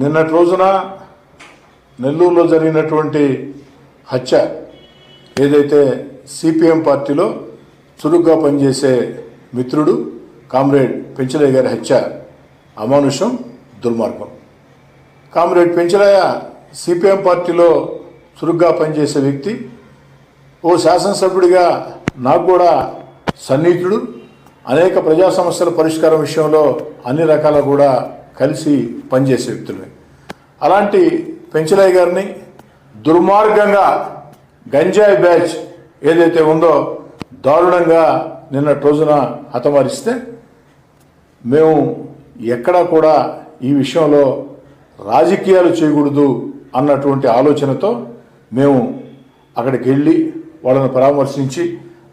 నిన్నటి రోజున నెల్లూరులో జరిగినటువంటి హత్య ఏదైతే సిపిఎం పార్టీలో చురుగ్గా పనిచేసే మిత్రుడు కామ్రేడ్ పెంచలయ్య గారి హత్య అమానుషం దుర్మార్గం. కామ్రేడ్ పెంచలయ్య సిపిఎం పార్టీలో చురుగ్గా పనిచేసే వ్యక్తి ఓ శాసనసభ్యుడిగా నాకు కూడా సన్నిహితుడు. అనేక ప్రజా సమస్యల పరిష్కారం విషయంలో అన్ని రకాల కూడా కలిసి పనిచేసే వ్యక్తులే అలాంటి పెంచలయ్య గారిని దుర్మార్గంగా గంజాయి బ్యాచ్ ఏదైతే ఉందో దారుణంగా నిన్న రోజున హతమారిస్తే మేము ఎక్కడా కూడా ఈ విషయంలో రాజకీయాలు చేయకూడదు అన్నటువంటి ఆలోచనతో మేము అక్కడికి వెళ్ళి వాళ్ళని పరామర్శించి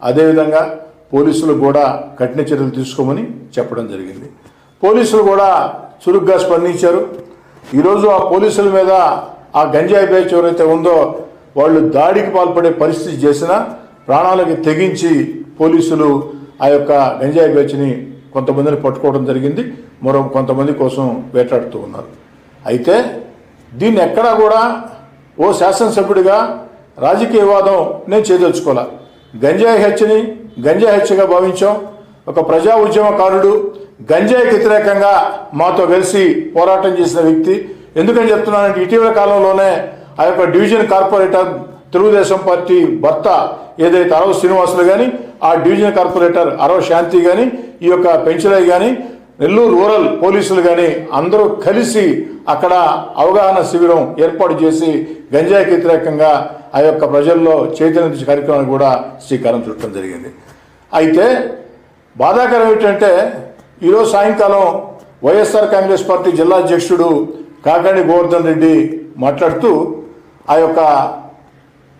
అదేవిధంగా పోలీసులు కూడా కఠిన చర్యలు తీసుకోమని చెప్పడం జరిగింది. పోలీసులు కూడా చురుగ్గా స్పందించారు. ఈరోజు ఆ పోలీసుల మీద ఆ గంజాయి బ్యాచ్ ఎవరైతే ఉందో వాళ్ళు దాడికి పాల్పడే పరిస్థితి చేసినా ప్రాణాలకి తెగించి పోలీసులు ఆ యొక్క గంజాయి బ్యాచ్ని కొంతమందిని పట్టుకోవడం జరిగింది. మరో కొంతమంది కోసం వేటాడుతూ ఉన్నారు. అయితే దీన్ని ఎక్కడా కూడా ఓ శాసనసభ్యుడిగా రాజకీయవాదం నేను చేయదలుచుకోలే గంజాయి హత్యని గంజాయి హత్యగా భావించాం. ఒక ప్రజా ఉద్యమకారుడు గంజాయికి వ్యతిరేకంగా మాతో కలిసి పోరాటం చేసిన వ్యక్తి. ఎందుకని చెప్తున్నానంటే ఇటీవల కాలంలోనే ఆ యొక్క డివిజన్ కార్పొరేటర్ తెలుగుదేశం పార్టీ భర్త ఏదైతే అరవ శ్రీనివాసులు కానీ ఆ డివిజన్ కార్పొరేటర్ అరవ శాంతి కానీ ఈ యొక్క పెంచలయ్య కానీ నెల్లూరు రూరల్ పోలీసులు కానీ అందరూ కలిసి అక్కడ అవగాహన శిబిరం ఏర్పాటు చేసి గంజాయికి వ్యతిరేకంగా ఆ యొక్క ప్రజల్లో చైతన్య కార్యక్రమాన్ని కూడా శ్రీకారం చుట్టడం జరిగింది. అయితే బాధాకరం ఏంటంటే ఈరోజు సాయంకాలం వైఎస్ఆర్ కాంగ్రెస్ పార్టీ జిల్లా అధ్యక్షుడు కాకాణి గోవర్ధన్ రెడ్డి మాట్లాడుతూ ఆ యొక్క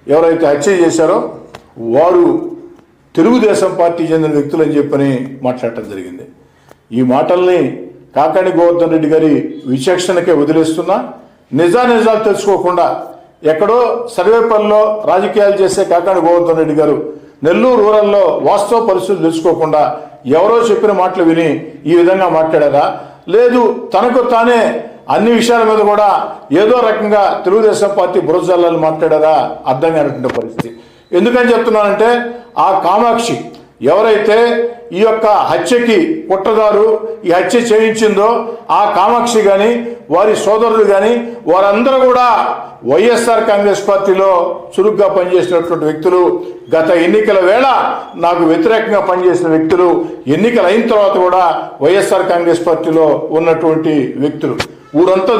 ఎవరైతే హత్య చేశారో వారు తెలుగుదేశం పార్టీ చెందిన వ్యక్తులు అని చెప్పని మాట్లాడటం జరిగింది. ఈ మాటల్ని కాకాణి గోవర్ధన్ రెడ్డి గారి విచక్షణకే వదిలేస్తున్నా నిజా నిజాలు తెలుసుకోకుండా ఎక్కడో సర్వేపల్లిలో రాజకీయాలు చేసే కాకాణి గోవర్ధన్ రెడ్డి గారు నెల్లూరు రూరల్లో వాస్తవ పరిస్థితులు తెలుసుకోకుండా ఎవరో చెప్పిన మాటలు విని ఈ విధంగా మాట్లాడారా? లేదు తనకు తానే అన్ని విషయాల మీద కూడా ఏదో రకంగా తెలుగుదేశం పార్టీ బురజల్లాలు మాట్లాడారా? అర్థం కానటువంటి పరిస్థితి. ఎందుకని చెప్తున్నానంటే ఆ కామాక్షి ఎవరైతే ఈ యొక్క హత్యకి కుట్రదారు ఈ హత్య చేయించిందో ఆ కామాక్షి కానీ వారి సోదరులు కానీ వారందరూ కూడా వైఎస్ఆర్ కాంగ్రెస్ పార్టీలో చురుగ్గా పనిచేసినటువంటి వ్యక్తులు. గత ఎన్నికల వేళ నాకు వ్యతిరేకంగా పనిచేసిన వ్యక్తులు ఎన్నికలు అయిన తర్వాత కూడా వైఎస్ఆర్ కాంగ్రెస్ పార్టీలో ఉన్నటువంటి వ్యక్తులు. ఊరంతా